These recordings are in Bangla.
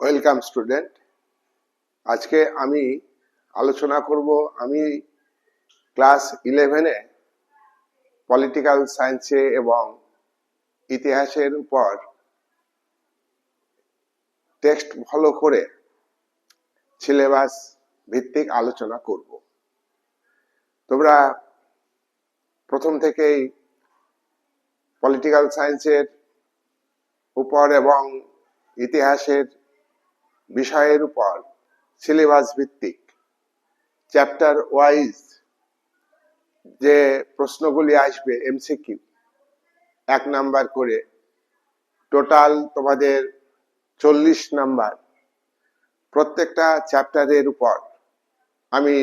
Welcome student. আজকে আমি আলোচনা করব, আমি ক্লাস ইলেভেনে পলিটিক্যাল সায়েন্সে এবং ইতিহাসের উপর টেক্সট ফলো করে সিলেবাস ভিত্তিক আলোচনা করব। তোমরা প্রথম থেকেই পলিটিক্যাল সায়েন্সের উপর এবং ইতিহাসের বিষয়ের উপর সিলেবাস ভিত্তিক। চ্যাপ্টার ওয়াইজ যে প্রশ্নগুলি আসবে এমসিকিউ এক নাম্বার করে। টোটাল তোমাদের চল্লিশ নাম্বার। প্রত্যেকটা চ্যাপ্টারের উপর আমি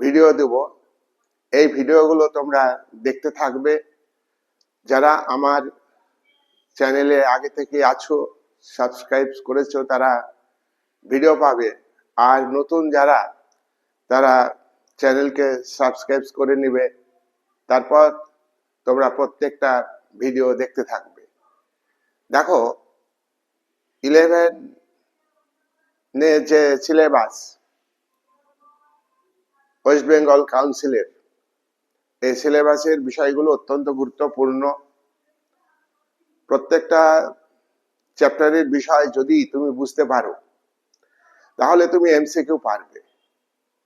ভিডিও দেব। এই ভিডিওগুলো তোমরা দেখতে থাকবে। যারা আমার চ্যানেলে আগে থেকে আছো সাবস্ক্রাইব করেছ, তারা ভিডিও পাবে। আর নতুন যারা, তারা চ্যানেলকে সাবস্ক্রাইব করে নেবে। তারপর তোমরা প্রত্যেকটা ভিডিও দেখতে থাকবে। দেখো, ইলেভেন যে সিলেবাস, ওয়েস্ট বেঙ্গল কাউন্সিলের, এই সিলেবাসের বিষয়গুলো অত্যন্ত গুরুত্বপূর্ণ। প্রত্যেকটা চ্যাপ্টারের বিষয় যদি তুমি বুঝতে পারো তাহলে তুমি এমসিকিউ পারবে।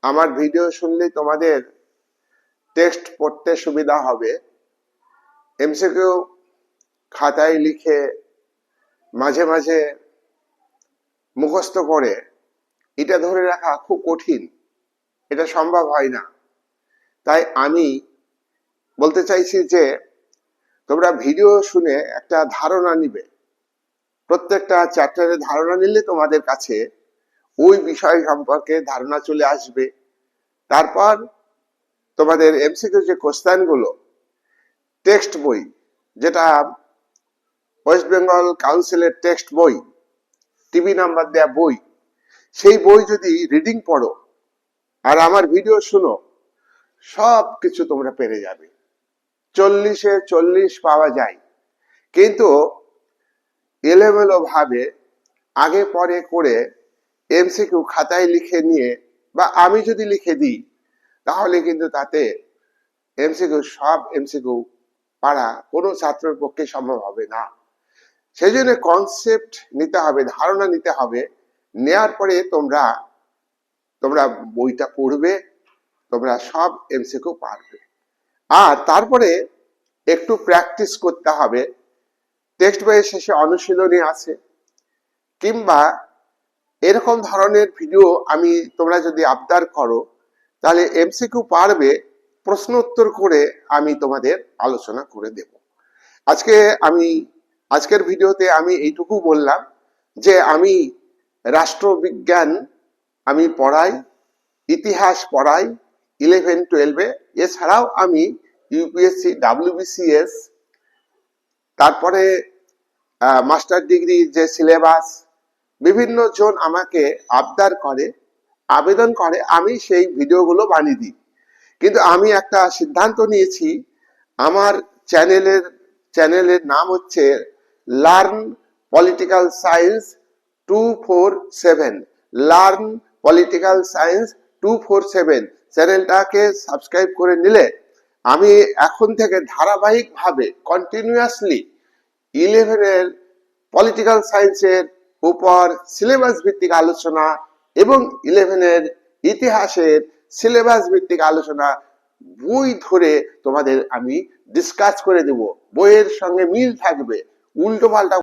আমার ভিডিও শুনলে তোমাদের টেক্সট পড়তে সুবিধা হবে। এমসিকিউ খাতায় লিখে মাঝে মাঝে মুখস্থ করে, এটা ধরে রাখা খুব কঠিন। এটা সম্ভব হয় না। তাই আমি বলতে চাইছি যে, তোমরা ভিডিও শুনে একটা ধারণা নিবে। প্রত্যেকটা চ্যাপ্টারের ধারণা নিলে তোমাদের কাছে ওই বিষয় সম্পর্কে ধারণা চলে আসবে। তারপর তোমাদের এমসিকিউ যে কোশ্চেনগুলো টেক্সট বই, যেটা ওয়েস্ট বেঙ্গল কাউন্সিলের টেক্সট বই টিভি নাম্বার দেয়া বই, সেই বই যদি রিডিং পড়ো আর আমার ভিডিও শুনো সব কিছু তোমরা পেরে যাবে। চল্লিশে চল্লিশ পাওয়া যায়। কিন্তু এলোমেলো ভাবে আগে পরে করে এমসিকিউ খাতায় লিখে নিয়ে বা আমি যদি লিখে দিই, তাহলে কিন্তু তাতে এমসিকিউ সব এমসিকিউ পারা কোনো ছাত্রের পক্ষে সম্ভব হবে না। সেই জন্য কনসেপ্ট নিতে হবে, ধারণা নিতে হবে। নেয়ার পরে তোমরা তোমরা বইটা পড়বে, তোমরা সব এমসিকিউ পারবে। আর তারপরে একটু প্র্যাকটিস করতে হবে। টেক্সট বইয়ের শেষে অনুশীলনী আছে, কিংবা এরকম ধরনের ভিডিও আমি তোমরা যদি আবদার করো, তাহলে এমসিকিউ পারবে প্রশ্ন উত্তর করে আমি তোমাদের আলোচনা করে দেব। আজকে আমি, আজকের ভিডিওতে আমি এইটুকু বললাম যে আমি রাষ্ট্রবিজ্ঞান আমি পড়াই, ইতিহাস পড়াই ইলেভেন টুয়েলভে এছাড়াও আমি ইউপিএসসি ডাব্লিউবিসিএস তারপরে মাস্টার ডিগ্রি যে সিলেবাস বিভিন্ন জন আমাকে আবদার করে, আবেদন করে, আমি সেই ভিডিওগুলো বানিয়ে দিই। কিন্তু আমি একটা সিদ্ধান্ত নিয়েছি, আমার চ্যানেলের চ্যানেলের নাম হচ্ছে learn political science two four seven. Learn political science two four seven. চ্যানেলটাকে সাবস্ক্রাইব করে নিলে আমি এখন থেকে ধারাবাহিকভাবে কন্টিনিউয়াসলি ইলেভেনের পলিটিক্যাল সায়েন্সের উপর সিলেবাস ভিত্তিক আলোচনা এবং ইলেভেনের ইতিহাসের সিলেবাস ভিত্তিক আলোচনা বই ধরে তোমাদের আমি ডিসকাস করে দেব। বইয়ের সঙ্গে মিল থাকবে। উল্টো পাল্টা